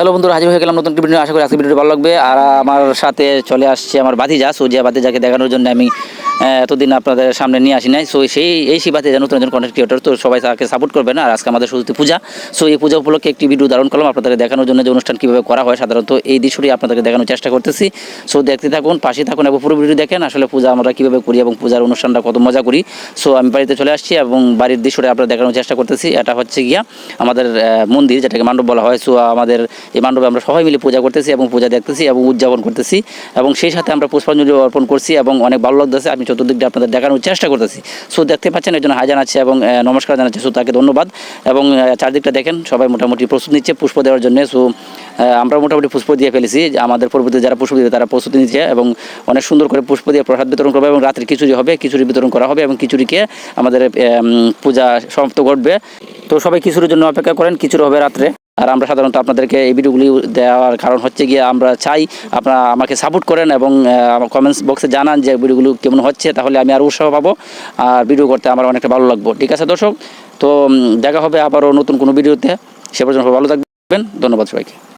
Hello বন্ধুরা, হাজির হয়ে গেলাম নতুন ভিডিও। আশা করি আজকে ভিডিওটি ভালো লাগবে। আর আমার সাথে চলে আসছে আমার বাতিজা সুজিয়া বাতিজাকে দেখানোর জন্য আমি এতদিন আপনাদের সামনে নিয়ে আসি নাই। সো সেই, এই বাতিজা নতুন একজন কন্টেন্ট ক্রিয়েটর তো সবাই তাকে সাপোর্ট করবেন আর আজকে আমাদের সরস্বতী পূজা। সো এই পূজা উপলক্ষে একটি ভিডিও ধারণ করলাম। আপনাদের দেখানোর জন্য যে অনুষ্ঠান কীভাবে করা হয়, সাধারণত এই দৃশ্যটি আপনাদেরকে দেখানোর চেষ্টা করতেছি। সো দেখতে থাকুন পাশে থাকুন এবং পুরো ভিডিও দেখেন আসলে পূজা আমরা কীভাবে করি এবং পূজার অনুষ্ঠানটা কত মজা করি। সো আমি বাড়িতে চলে আসছি এবং বাড়ির দৃশ্যটা আপনাদের দেখানোর চেষ্টা করতেছি। এটা হচ্ছে গিয়া আমাদের মন্দির, যেটাকে মান্ডব বলা হয়। সো আমাদের এই মান্ডবে আমরা সবাই মিলে পূজা করতেছি এবং পূজা দেখতেছি এবং উদযাপন করতেছি। এবং সেই সাথে আমরা পুষ্পাঞ্জলি অর্পণ করছি এবং অনেক ভালো লাগতেছে। আমি চতুর্দিকটা আপনাদের দেখানোর চেষ্টা করতেছি। সো দেখতে পাচ্ছেন একজন হাই জানাচ্ছে এবং নমস্কার জানাচ্ছে। সো তাকে ধন্যবাদ। এবং চারদিকটা দেখেন, সবাই মোটামুটি প্রস্তুত নিচ্ছে পুষ্প দেওয়ার জন্য। সো আমরা মোটামুটি পুষ্প দিয়ে ফেলেছি। আমাদের পরবর্তী যারা পুষ্প দিবে তারা প্রস্তুতি নিচ্ছে এবং অনেক সুন্দর করে পুষ্প দিয়ে প্রসাদ বিতরণ করবে এবং রাত্রে খিচুড়ি হবে, খিচুড়ি বিতরণ করা হবে এবং খিচুড়িকে আমাদের পূজা সমাপ্ত ঘটবে। তো সবাই খিচুড়ির জন্য অপেক্ষা করেন, খিচুড়ি হবে রাত্রে। আর আমরা সাধারণত আপনাদেরকে এই ভিডিওগুলি দেওয়ার কারণ হচ্ছে গিয়ে আমরা চাই আপনারা আমাকে সাপোর্ট করেন এবং কমেন্টস বক্সে জানান যে ভিডিওগুলো কেমন হচ্ছে, তাহলে আমি আরও উৎসাহ পাবো আর ভিডিও করতে আমার অনেকটা ভালো লাগবো। ঠিক আছে দর্শক? তো দেখা হবে আবারও নতুন কোনো ভিডিওতে। সে পর্যন্ত ভালো থাকবেন। ধন্যবাদ সবাইকে।